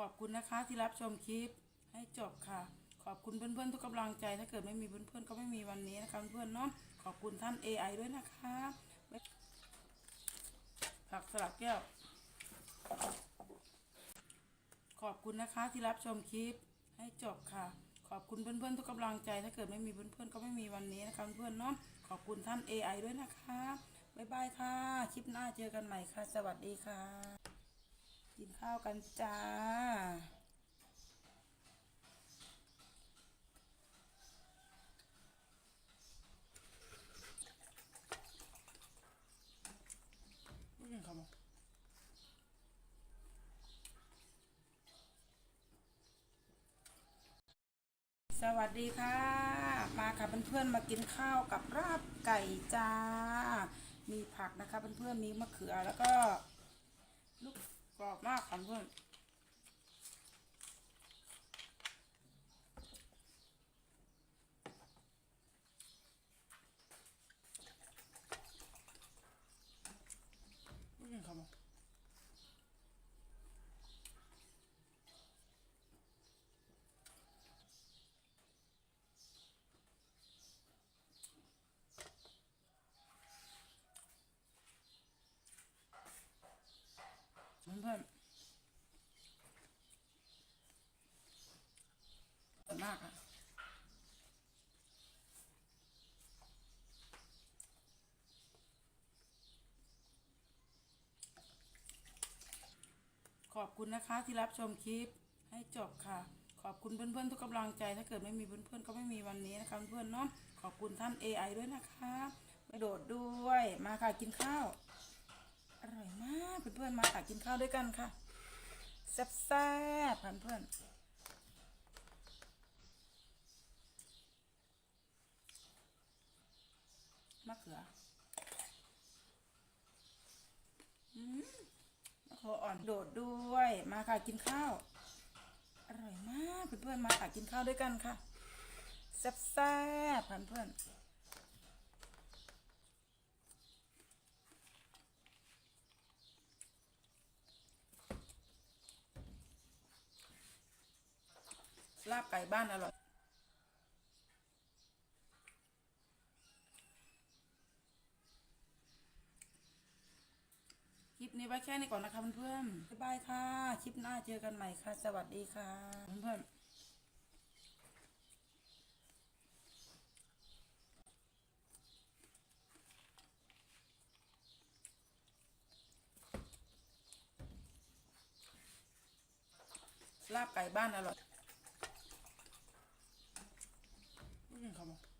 ขอบคุณนะคะที่รับชมคลิปให้จบค่ะ ขอบคุณเพื่อนๆทุกกำลังใจ ถ้าเกิดไม่มีเพื่อนๆก็ไม่มีวันนี้นะคะเพื่อนๆเนาะขอบคุณท่าน AI ด้วยนะคะผักสลัดแก้ว ขอบคุณนะคะที่รับชมคลิปให้จบค่ะ ขอบคุณเพื่อนๆทุกกำลังใจ ถ้าเกิดไม่มีเพื่อนๆก็ไม่มีวันนี้นะคะเพื่อนๆเนาะขอบคุณท่าน AI ด้วยนะคะบ๊ายบายค่ะ คลิปหน้าเจอกันใหม่ค่ะ สวัสดีค่ะ กินข้าวกันจ้า ไม่กินข้าวสวัสดีค่ะ มาค่ะเพื่อนๆมากินข้าวกับราบไก่จ้า มีผักนะคะเพื่อนๆมีมะเขือแล้วก็ลูก กรอบมากค่ะเพื่อนไม่กินข้าวมั้งเพื่อนๆอร่อยมากค่ะข อบคุณนะคะที่รับชมคลิปให้จบค่ะ ขอบคุณเพื่อนๆทุกกำลังใจ ถ้าเกิดไม่มีเพื่อนๆก็ไม่มีวันนี้นะคะเพื่อนๆเนาะขอบคุณท่าน AI ด้วยนะคะไปโดดด้วยมาค่ะกินข้าว อร่อยมากเพื่อนๆมาค่ะกินข้าวด้วยกันค่ะแซ่บๆเพื่อนๆมะเขือ อืม มะเขืออ่อนโดดด้วย มาค่ะกินข้าว อร่อยมากเพื่อนๆมาค่ะกินข้าวด้วยกันค่ะแซ่บๆเพื่อนๆลาบไก่บ้านอร่อย ปนี้ไว้แค่นี้ก่อนนะคะเพื่อนๆบ๊ายบายค่ะ คลิปหน้าเจอกันใหม่ค่ะ สวัสดีค่ะเพื่อนๆลาบไก่บ้านอร่อยไม่กินข้าว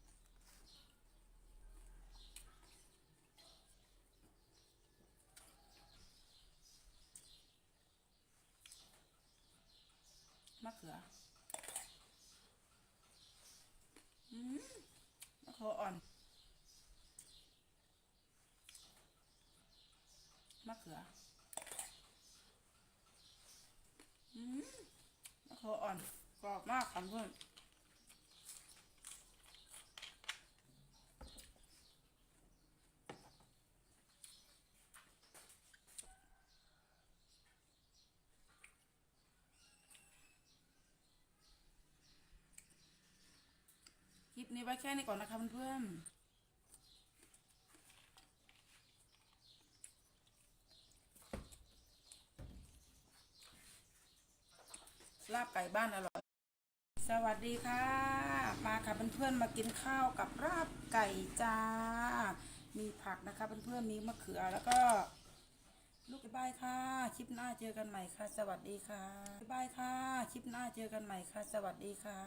มะเขือ อืมมะเขื ออ่อนมะเขืออืมมะเขืออ่อนกรอบมากค่ะเพื่อน นี้ไว้แค่นี้ก่อนนะคะเพื่อนๆลาบไก่บ้านอร่อย สวัสดีค่ะ มาค่ะเพื่อนๆมากินข้าวกับราบไก่จ้า มีผักนะคะเพื่อนๆมีมะเขือแล้วก็ ลูกบายบายค่ะ คลิปหน้าเจอกันใหม่ค่ะ สวัสดีค่ะบายค่ะ คลิปหน้าเจอกันใหม่ค่ะ สวัสดีค่ะ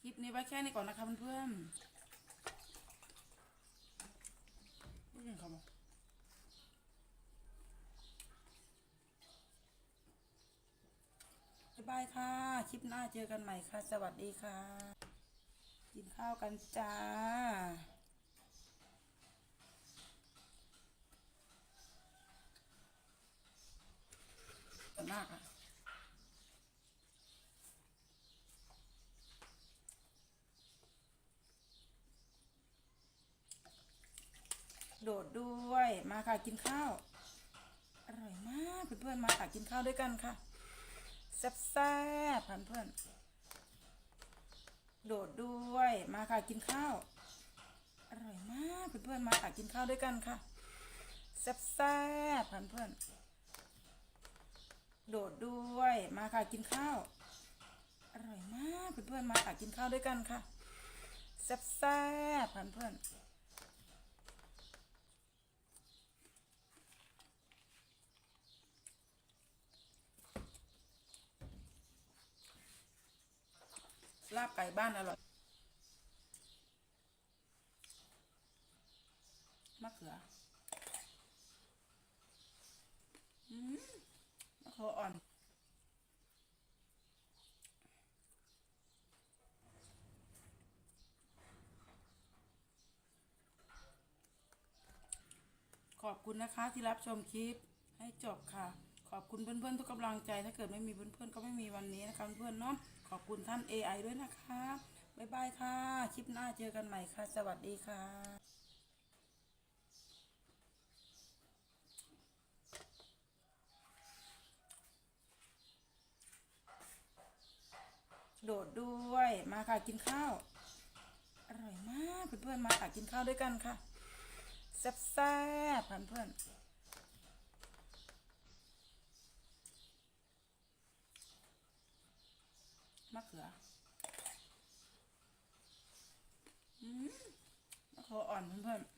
คลิป นี้ไว้แค่นี้ก่อนนะคะเพื่อนๆไม่กินข้าวมั้งบ๊ายบายค่ะ คลิปหน้าเจอกันใหม่ค่ะ สวัสดีค่ะ กินข้าวกันจ้าอร่อยมากอะ โดดด้วยมาค่ะกินข้าว อร่อยมากเพื่อนๆมาค่ะกินข้าวด้วยกันค่ะแซ่บๆเพื่อนๆโดดด้วยมาค่ะกินข้าว อร่อยมากเพื่อนๆมาค่ะกินข้าวด้วยกันค่ะแซ่บๆเพื่อนๆโดดด้วยมาค่ะกินข้าว อร่อยมากเพื่อนๆมาค่ะกินข้าวด้วยกันค่ะแซ่บๆเพื่อนๆ ลาบไก่บ้านอร่อยมะเขืออืมมะเขืออ่อนขอบคุณนะคะที่รับชมคลิปให้จบค่ะ ขอบคุณเพื่อนๆทุกกำลังใจถ้าเกิดไม่มีเพื่อนๆก็ไม่มีวันนี้นะคะเพื่อนๆเนาะ ขอบคุณท่าน AI ด้วยนะคะ บ๊ายบายค่ะ คลิปหน้าเจอกันใหม่ค่ะ สวัสดีค่ะโดดด้วยมาค่ะกินข้าว อร่อยมากเพื่อนๆมาค่ะกินข้าวด้วยกันค่ะแซ่บๆเพื่อนๆ มะเขืออืมมะเขืออ่อนเพื่อนๆ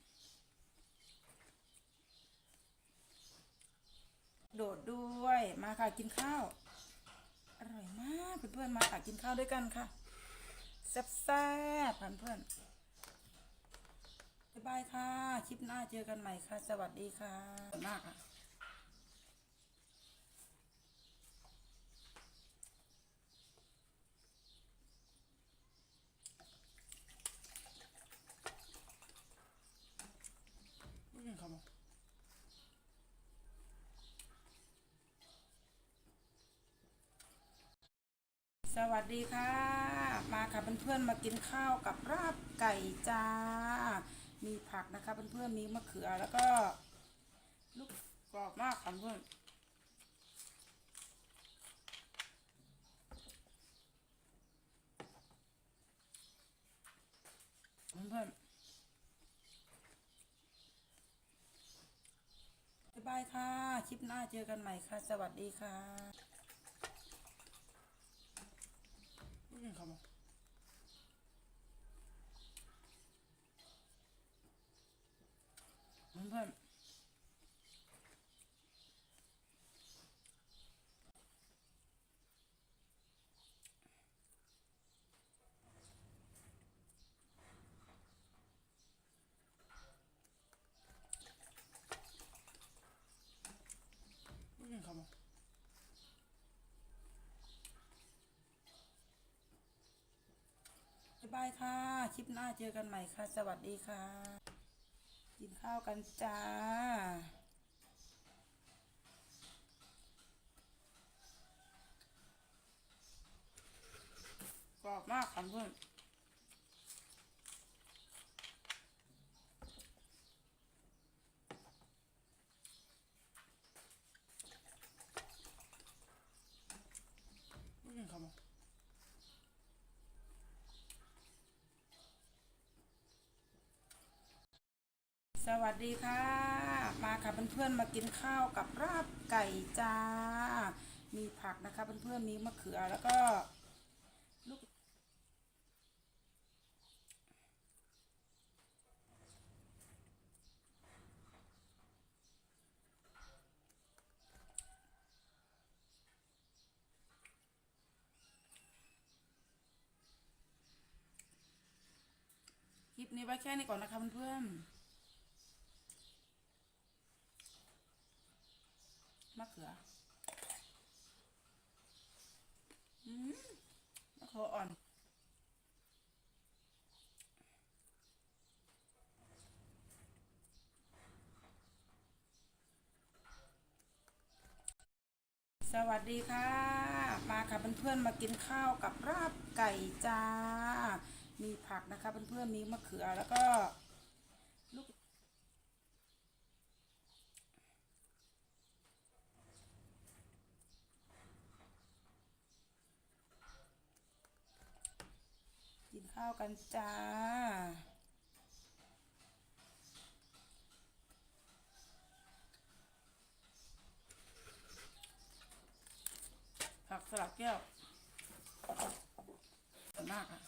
โดดด้วยมาค่ะกินข้าว อร่อยมากเพื่อนๆมาค่ะกินข้าวด้วยกันค่ะแซ่บๆเพื่อนๆบายบายค่ะ คลิปหน้าเจอกันใหม่ค่ะ สวัสดีค่ะมากค่ะ ไม่กินข้าวมั้งส วัสดีค่ะ มาค่ะเพื่อนๆมากินข้าวกับราบไก่จ้า มีผักนะคะเพื่อนๆมีมะเขือแล้วก็ลูกกรอบมากค่ะเพื่อนเพื่อนบายค่ะ คลิปหน้าเจอกันใหม่ค่ะ สวัสดีค่ะ ไม่กินข้าวมั้งเพื่อนๆไม่กินข้าวมั้งบ๊ายบาย ค่ะ คลิปหน้าเจอกันใหม่ค่ะ สวัสดีค่ะ กินข้าวกันจ้ากรอบมากค่ะเพื่อนไม่กิน สวัสดีค่ะ มาค่ะเพื่อนๆมากินข้าวกับราบไก่จ้า มีผักนะคะเพื่อนๆมีมะเขือแล้วก็ลูกคลิปนี้ไว้แค่นี้ก่อนนะคะเพื่อนๆ มะเขืออืมมะเขืออ่อน สวัสดีค่ะ มาค่ะเพื่อนๆมากินข้าวกับราบไก่จ้า มีผักนะคะเพื่อนๆมีมะเขือแล้วก็ลูก ข้าวกันจ้า ผักสลัดแก้วสวมากอะ